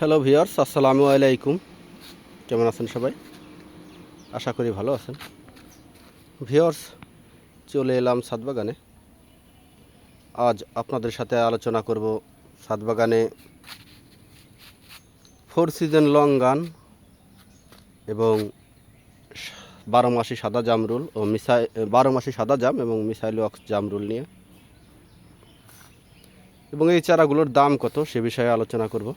Hello viewers আসসালামু আলাইকুম। কেমন আছেন সবাই? আশা করি ভালো আছেন। ভিওর্স চলে এলাম সাতবাগানে। আজ আপনাদের সাথে আলোচনা করব সাতবাগানে ফোর সিজন লং গান এবং বারো মাসি সাদা জামরুল ও মিসাই, বারো মাসি সাদা জাম এবং মিসাইল ওয়াক্স জামরুল নিয়ে। এবং এই চারাগুলোর দাম কত সে বিষয়ে আলোচনা করব।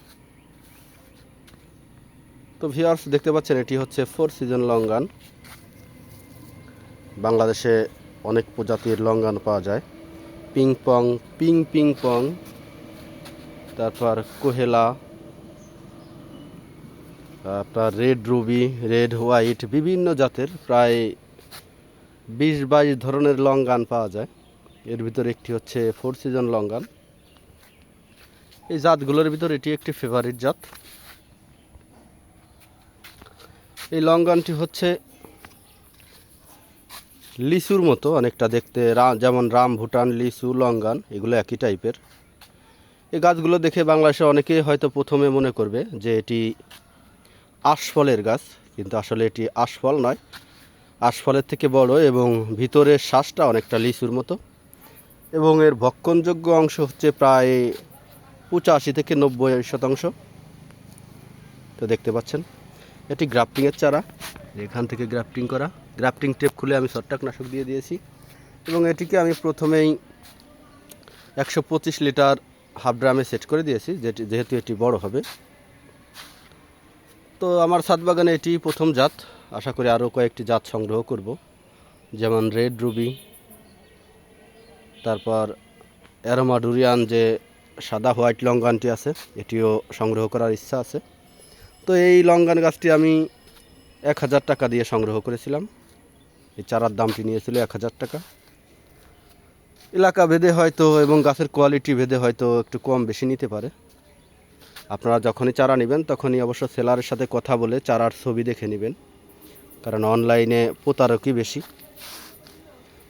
তো ভিউয়ার্স দেখতে পাচ্ছেন, এটি হচ্ছে ফোর সিজন লঙ্গান বাংলাদেশে অনেক প্রজাতির লঙ্গান পাওয়া যায়। Ping pong ping ping pong তারপর কোহেলা আপনার রেড রুবি রেড হোয়াইট বিভিন্ন জাতের প্রায় বিশ বাইশ ধরনের লঙ্গান পাওয়া যায়। এর ভিতরে একটি হচ্ছে ফোর সিজন লঙ্গান এই জাতগুলোর ভিতর এটি একটি ফেভারিট জাত। এই লঙ্গানটি হচ্ছে লিচুর মতো, অনেকটা দেখতে যেমন রাম, ভুটান, লিচু লঙ্গান এগুলো একই টাইপের এই গাছগুলো দেখে বাংলাদেশে অনেকেই হয়তো প্রথমে মনে করবে যে এটি আশফলের গাছ, কিন্তু আসলে এটি আশফল নয়। আশফলের থেকে বড় এবং ভিতরের শ্বাসটা অনেকটা লিচুর মতো। এবং এর ভক্ষণযোগ্য অংশ হচ্ছে প্রায় পঁচাশি থেকে নব্বই শতাংশ। তো দেখতে পাচ্ছেন। এটি গ্রাফটিংয়ের চারা। এখান থেকে গ্রাফটিং করা। গ্রাফটিং টেপ খুলে আমি ছত্রাকনাশক দিয়ে দিয়েছি। এবং এটিকে আমি প্রথমেই একশো পঁচিশ লিটার হাফ ড্রামে সেট করে দিয়েছি, যেটি যেহেতু এটি বড় হবে। তো আমার ছাদ বাগানে এটি প্রথম জাত। আশা করি আরও কয়েকটি জাত সংগ্রহ করব। যেমন রেড রুবি, তারপর অ্যারোমা ডুরিয়ান যে সাদা হোয়াইট লঙ্গানটি আছে, এটিও সংগ্রহ করার ইচ্ছা আছে। তো এই লঙ্গান গাছটি আমি এক হাজার টাকা দিয়ে সংগ্রহ করেছিলাম। এই চারার দামটি নিয়েছিল এক হাজার টাকা। এলাকা ভেদে হয়তো এবং গাছের কোয়ালিটি ভেদে হয়তো একটু কম বেশি নিতে পারে। আপনারা যখনই চারা নেবেন, তখনই অবশ্য সেলারের সাথে কথা বলে চারার ছবি দেখে নেবেন। কারণ অনলাইনে প্রতারকই বেশি।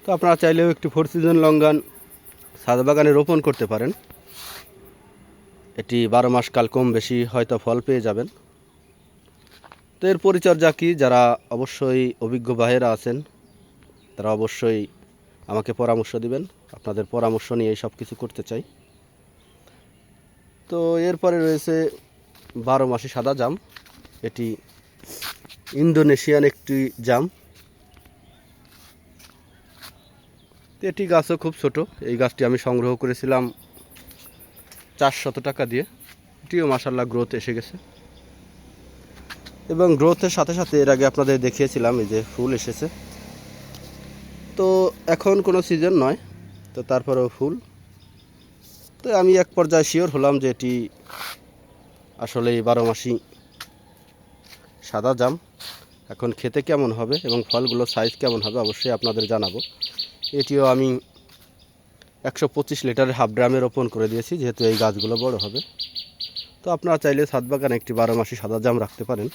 তো আপনারা চাইলেও একটু ফোর সিজন লঙ্গান ছাদ বাগানে রোপণ করতে পারেন। এটি বারো মাস কাল কম বেশি হয়তো ফল পেয়ে যাবেন। তো এর পরিচর্যা কি? যারা অবশ্যই অভিজ্ঞ ভাইয়েরা আছেন, তারা অবশ্যই আমাকে পরামর্শ দিবেন। আপনাদের পরামর্শ নিয়ে সব কিছু করতে চাই। তো এরপরে রয়েছে বারো মাসি সাদা জাম। এটি ইন্দোনেশিয়ান একটি জাম। এটি গাছও খুব ছোট। এই গাছটি আমি সংগ্রহ করেছিলাম চারশত টাকা দিয়ে। এটিও মাসাল্লাহ গ্রোথ এসে গেছে। এবং গ্রোথের সাথে সাথে এর আগে আপনাদের দেখিয়েছিলাম, এই যে ফুল এসেছে। তো এখন কোনো সিজন নয়, তো তারপরেও ফুল। তো আমি এক পর্যায়ে শিওর হলাম যে এটি আসলে বারো মাসি সাদা জাম। এখন খেতে কেমন হবে এবং ফলগুলো সাইজ কেমন হবে অবশ্যই আপনাদের জানাব। এটিও আমি একশো পঁচিশ লিটারের হাফ ড্রামে রোপণ করে দিয়েছি, যেহেতু এই গাছগুলো বড় হবে। তো আপনারা চাইলে ছাদ বাগানে একটি বারো মাসি সাদা জাম রাখতে পারেন।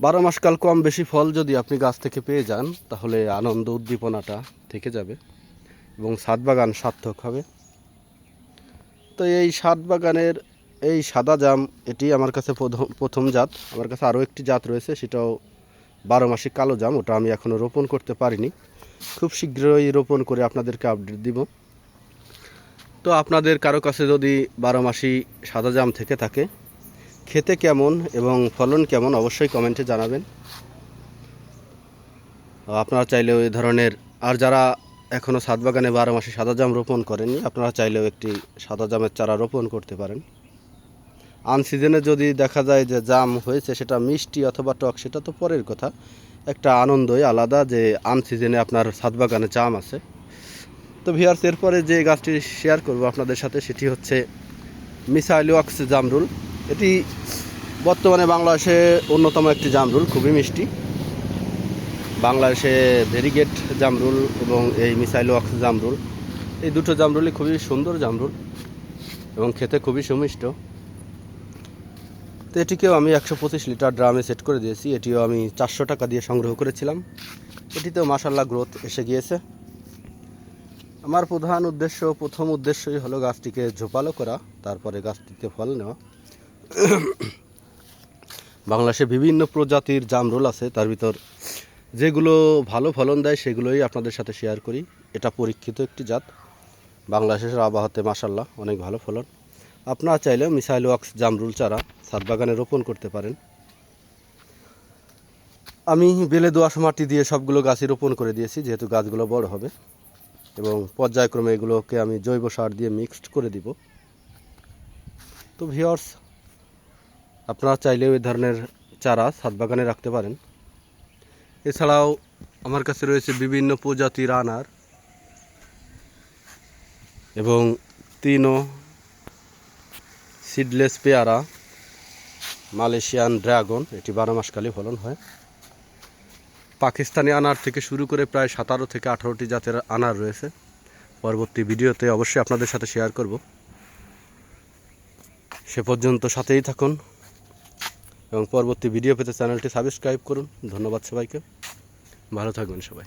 বারো মাসকাল কম বেশি ফল যদি আপনি গাছ থেকে পেয়ে যান, তাহলে আনন্দ উদ্দীপনাটা থেকে যাবে এবং ছাদ বাগান সার্থক হবে। তো এই ছাদ বাগানের এই সাদা জাম, এটি আমার কাছে প্রথম প্রথম জাত। আমার কাছে আরও একটি জাত রয়েছে, সেটাও বারো মাসি কালো জাম, ওটা আমি এখনও রোপণ করতে পারিনি। খুব শীঘ্রই রোপণ করে আপনাদেরকে আপডেট দিব। তো আপনাদের কারও কাছে যদি বারো মাসি সাদা জাম থেকে থাকে খেতে কেমন এবং ফলন কেমন অবশ্যই কমেন্টে জানাবেন। আপনারা চাইলেও এই ধরনের, আর যারা এখনও সাত বাগানে বারো মাসে সাদা জাম রোপণ করেনি আপনারা চাইলেও একটি সাদা জামের চারা রোপণ করতে পারেন। আনসিজনে যদি দেখা যায় যে জাম হয়েছে, সেটা মিষ্টি অথবা টক, সেটা তো পরের কথা। একটা আনন্দই আলাদা যে আনসিজনে আপনার সাত বাগানে জাম আছে। তো ভিয়ার্স এরপরে যে গাছটি শেয়ার করব আপনাদের সাথে, সেটি হচ্ছে মিসাইলিওয়াক্স জামরুল। এটি বর্তমানে বাংলাদেশে অন্যতম একটি জামরুল, খুবই মিষ্টি। বাংলাদেশে ভেরিগেট জামরুল এবং এই মিসাইলোয়াক্স জামরুল, এই দুটো জামরুলই খুবই সুন্দর জামরুল এবং খেতে খুবই সুমিষ্ট। তো এটিকেও আমি একশো পঁচিশ লিটার ড্রামে সেট করে দিয়েছি, এটিও আমি চারশো টাকা দিয়ে সংগ্রহ করেছিলাম। এটিতেও মাসাল্লাহ গ্রোথ এসে গিয়েছে। আমার প্রধান উদ্দেশ্য, প্রথম উদ্দেশ্যই হলো গাছটিকে ঝোপালো করা, তারপরে গাছটিতে ফল নেওয়া। বাংলাদেশে বিভিন্ন প্রজাতির জামরুল আছে, তার ভিতর যেগুলো ভালো ফলন দেয় সেগুলোই আপনাদের সাথে শেয়ার করি। এটা পরীক্ষিত একটি জাত। বাংলাদেশের আবহাওয়াতে মাসাল্লাহ অনেক ভালো ফলন। আপনারা চাইলে মিসাইল ওয়াক্স জামরুল চারা ছাদ বাগানে রোপণ করতে পারেন। আমি বেলে দোয়াশ মাটি দিয়ে সবগুলো গাছই রোপণ করে দিয়েছি, যেহেতু গাছগুলো বড় হবে। এবং পর্যায়ক্রমে এগুলোকে আমি জৈব সার দিয়ে মিক্সড করে দিব। তো ভিওর্স আপনারা চাইলেও এই ধরনের চারা ছাদ বাগানে রাখতে পারেন। এছাড়াও আমার কাছে রয়েছে বিভিন্ন প্রজাতির আনার এবং তিনও সিডলেস পেয়ারা মালয়েশিয়ান ড্রাগন এটি বারো মাসকালে ফলন হয়। পাকিস্তানি আনার থেকে শুরু করে প্রায় সতেরো থেকে আঠারোটি জাতের আনার রয়েছে। পরবর্তী ভিডিওতে অবশ্যই আপনাদের সাথে শেয়ার করব। সে পর্যন্ত সাথেই থাকুন। এবং পরবর্তী ভিডিও পেতে চ্যানেলটি সাবস্ক্রাইব করুন। ধন্যবাদ সবাইকে। ভালো থাকবেন সবাই।